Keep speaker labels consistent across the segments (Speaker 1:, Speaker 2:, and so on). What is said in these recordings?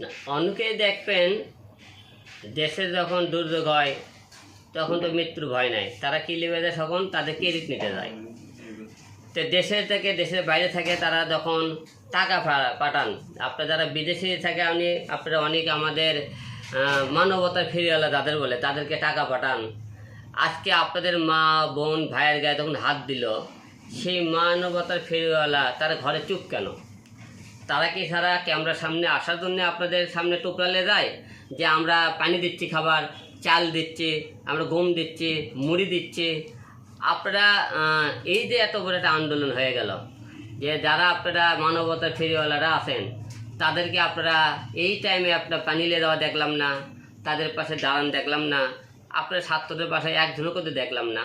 Speaker 1: না, অনেকেই দেখবেন দেশে যখন দুর্যোগ হয় তখন তো মৃত্যুর ভয় নাই। তারা কি লেবে যায় তখন তাদের ক্রেডিট নিতে যায়? তো দেশের থেকে দেশের বাইরে থেকে তারা যখন টাকা পাঠান আপনারা যারা বিদেশে থাকে আপনি আপনারা অনেক আমাদের মানবতার ফিরিওয়ালা যাদের বলে তাদেরকে টাকা পাঠান। আজকে আপনাদের মা বোন ভাইয়ের গায়ে তখন হাত দিল সেই মানবতার ফেরিওয়ালা তারা ঘরে চুপ কেন? তারা কি সারা ক্যামেরার সামনে আসার জন্য আপনাদের সামনে টুকরালে যায়? যে আমরা পানি দিচ্ছি খাবার, চাল দিচ্ছি, আমরা গম দিচ্ছি, মুড়ি দিচ্ছি। আপনারা এই যে এত বড় একটা আন্দোলন হয়ে গেল, যে যারা আপনারা মানবতার ফেরিওয়ালারা আছেন, তাদেরকে আপনারা এই টাইমে আপনার পানি নিয়ে দেওয়া দেখলাম না, তাদের পাশে দাঁড়ান দেখলাম না, আপনার ছাত্রদের পাশে এক ঝুঁকো তো দেখলাম না।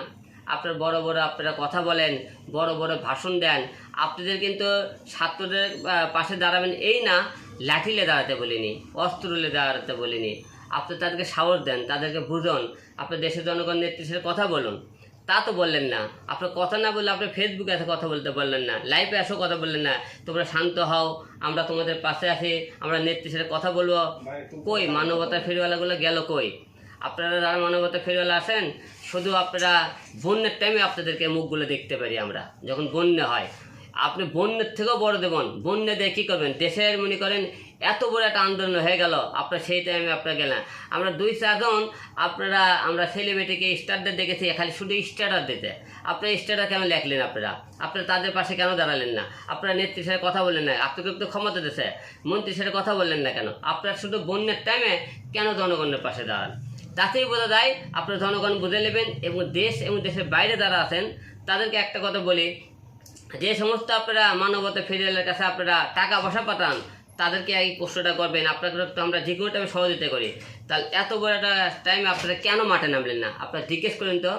Speaker 1: আপনার বড় বড় আপনারা কথা বলেন, বড় বড় ভাষণ দেন, আপনাদের কিন্তু ছাত্রদের পাশে দাঁড়াবেন এই না লাঠিলে দাঁড়াতে বলিনি অস্ত্রলে দাঁড়াতে বলিনি। আপনি তাদেরকে সাহস দেন, তাদেরকে বুঝুন, আপনার দেশের জনগণ সাথে কথা বলুন। তা তো বললেন না। আপনার কথা না বললে আপনি ফেসবুকে এসে কথা বলতে বললেন না লাইভে এসেও কথা বললেন না। তোমরা শান্ত হও, আমরা তোমাদের পাশে আছি, আমরা সাথে কথা বলব। কই মানবতার ফেরিওয়ালাগুলো গেল কই? আপনারা যারা মানবতা ফেরিওয়ালা আছেন শুধু আপনারা বন্যের টাইমে আপনাদেরকে মুখগুলো দেখতে পারি আমরা, যখন বন্যা হয়। আপনি বন্যের থেকেও বড় দেবেন। বন্যা দিয়ে কী করবেন? দেশের মনে করেন, এত বড় একটা আন্দোলন হয়ে গেল, আপনার সেই টাইমে আপনারা গেলেন। আমরা দুই চারজন, আপনারা, আমরা সেলিব্রিটিকে স্টারদের দেখেছি, খালি শুধু স্টার্টার দিতে। আপনারা স্টার্টার কেন লেখলেন আপনারা? আপনারা তাদের পাশে কেন দাঁড়ালেন না? আপনারা নেত্রীর সাথে কথা বললেন না? আপনাকে তো ক্ষমতা দিয়েছে? মন্ত্রীর সাথে কথা বললেন না কেন? আপনারা শুধু বন্যার টাইমে কেন জনগণের পাশে দাঁড়ান? তাতেই বোঝা যায় আপনার জনগণ বুঝে নেবেন এবং দেশ এবং দেশের বাইরে যারা আছেন, তাদেরকে একটা কথা বলি, যে সমস্ত আপনারা মানবতা ফেরিয়ালের কাছে আপনারা টাকা পয়সা পাঠান, তাদেরকে এই প্রশ্নটা করবেন আপনাকে তো আমরা যে কোনো টাইমে সহযোগিতা করি। তাহলে এত বড় একটা টাইমে আপনারা কেন মাঠে নামলেন না? আপনারা জিজ্ঞেস করেন তো,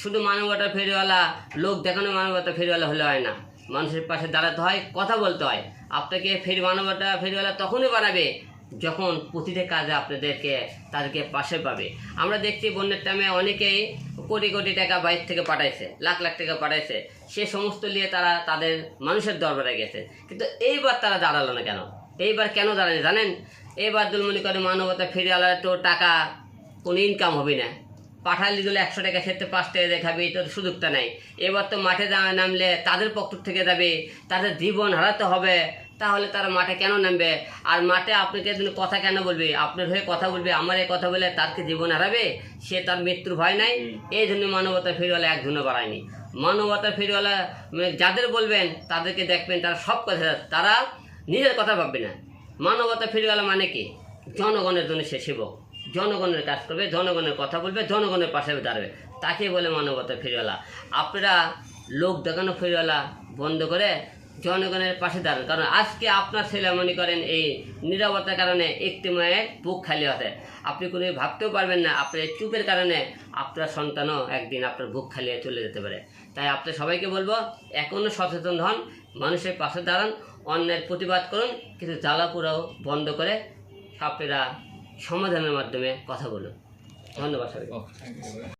Speaker 1: শুধু মানবতা ফেরিওয়ালা, লোক দেখানো মানবতা ফেরিওয়ালা হলে হয় না। মানুষের পাশে দাঁড়াতে হয়, কথা বলতে হয়। আপনাকে ফের মানবতা ফেরিওয়ালা তখনই বানাবে যখন প্রতিটা কাজে আপনাদেরকে তাদেরকে পাশে পাবে। আমরা দেখছি বন্যার টাইমে অনেকেই কোটি কোটি টাকা বাইরে থেকে পাঠাইছে, লাখ লাখ টাকা পাঠাইছে। সে সমস্ত নিয়ে তারা তাদের মানুষের দরবারে গেছে। কিন্তু এইবার তারা দাঁড়াল না কেন? এইবার কেন দাঁড়ানি জানেন? এইবার যদি মনে করে মানবতা ফিরে আলাদা তো টাকা, কোনো ইনকাম হবে না। পাঠালি দিলে একশো টাকা ক্ষেত্রে পাঁচ টাকা দেখাবে এটা তো সুযোগটা নাই। এবার তো মাঠে নামলে তাদের পক্ষ থেকে যাবে, তাদের জীবন হারাতে হবে। তাহলে তারা মাঠে কেন নামবে? আর মাঠে আপনাকে কথা কেন বলবে? আপনার হয়ে কথা বলবে আমার এই কথা বলে তারকে জীবন হারাবে? সে তার মৃত্যুর ভয় নাই। এই জন্য মানবতা ফেরিওয়ালা একজনও বাড়ায়নি। মানবতা ফেরিওয়ালা মানে যাদের বলবেন তাদেরকে দেখবেন তারা সব কথা তারা নিজের কথা ভাববে না। মানবতা ফেরিওয়ালা মানে কি? জনগণের জন্য সে সেবক। জনগণের কাজ করবে জনগণের কথা বলবে জনগণের পাশে দাঁড়াবে। তাকে বলে মানবতা ফেরিওয়ালা। আপনারা লোক দেখানো ফেরিওয়ালা বন্ধ করে জনগণের পাশে দাঁড়ান। কারণ আজকে আপনার ছেলে মনে করেন এই নিরাপত্তার কারণে একটি মায়ের বুক খালি হতে। আপনি কোনো ভাবতেও পারবেন না, আপনার চুপের কারণে আপনার সন্তানও একদিন আপনার বুক খালিয়ে চলে যেতে পারে। তাই আপনার সবাইকে বলব এখনও সচেতন হন, মানুষের পাশে দাঁড়ান, অন্যের প্রতিবাদ করুন, কিন্তু জ্বালাপুরাও বন্ধ করে আপনারা সমাধানের মাধ্যমে কথা বলুন। ধন্যবাদ
Speaker 2: you.